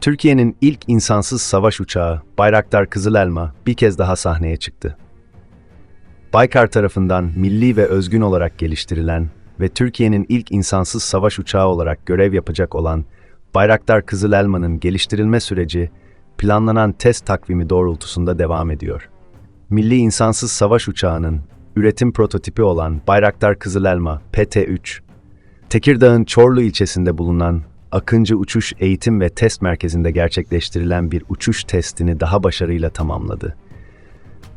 Türkiye'nin ilk insansız savaş uçağı Bayraktar Kızılelma bir kez daha sahneye çıktı. Baykar tarafından milli ve özgün olarak geliştirilen ve Türkiye'nin ilk insansız savaş uçağı olarak görev yapacak olan Bayraktar Kızılelma'nın geliştirilme süreci planlanan test takvimi doğrultusunda devam ediyor. Milli insansız savaş uçağının üretim prototipi olan Bayraktar Kızılelma PT-3, Tekirdağ'ın Çorlu ilçesinde bulunan Akıncı Uçuş Eğitim ve Test Merkezi'nde gerçekleştirilen bir uçuş testini daha başarıyla tamamladı.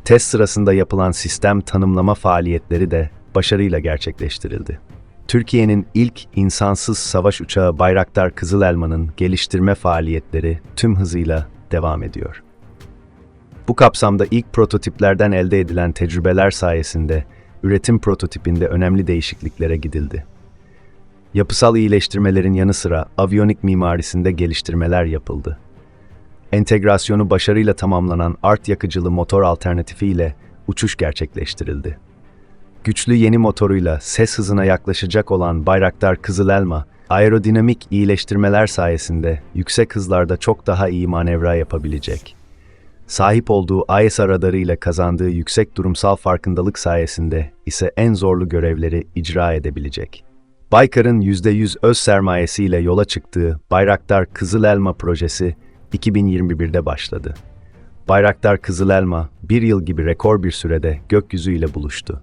Test sırasında yapılan sistem tanımlama faaliyetleri de başarıyla gerçekleştirildi. Türkiye'nin ilk insansız savaş uçağı Bayraktar Kızılelma'nın geliştirme faaliyetleri tüm hızıyla devam ediyor. Bu kapsamda ilk prototiplerden elde edilen tecrübeler sayesinde üretim prototipinde önemli değişikliklere gidildi. Yapısal iyileştirmelerin yanı sıra aviyonik mimarisinde geliştirmeler yapıldı. Entegrasyonu başarıyla tamamlanan art yakıcılı motor alternatifi ile uçuş gerçekleştirildi. Güçlü yeni motoruyla ses hızına yaklaşacak olan Bayraktar Kızılelma, aerodinamik iyileştirmeler sayesinde yüksek hızlarda çok daha iyi manevra yapabilecek. Sahip olduğu ISR radarı ile kazandığı yüksek durumsal farkındalık sayesinde ise en zorlu görevleri icra edebilecek. Baykar'ın %100 öz sermayesiyle yola çıktığı Bayraktar Kızılelma projesi 2021'de başladı. Bayraktar Kızılelma bir yıl gibi rekor bir sürede gökyüzüyle buluştu.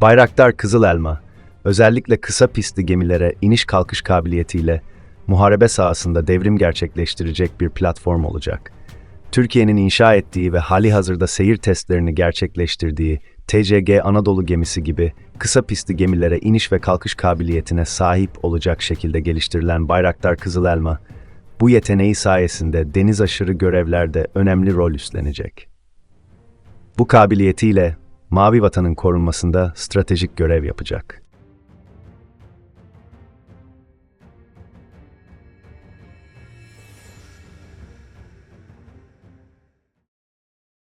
Bayraktar Kızılelma, özellikle kısa pistli gemilere iniş kalkış kabiliyetiyle muharebe sahasında devrim gerçekleştirecek bir platform olacak. Türkiye'nin inşa ettiği ve hali hazırda seyir testlerini gerçekleştirdiği TCG Anadolu gemisi gibi kısa pistli gemilere iniş ve kalkış kabiliyetine sahip olacak şekilde geliştirilen Bayraktar Kızılelma, bu yeteneği sayesinde deniz aşırı görevlerde önemli rol üstlenecek. Bu kabiliyetiyle Mavi Vatan'ın korunmasında stratejik görev yapacak.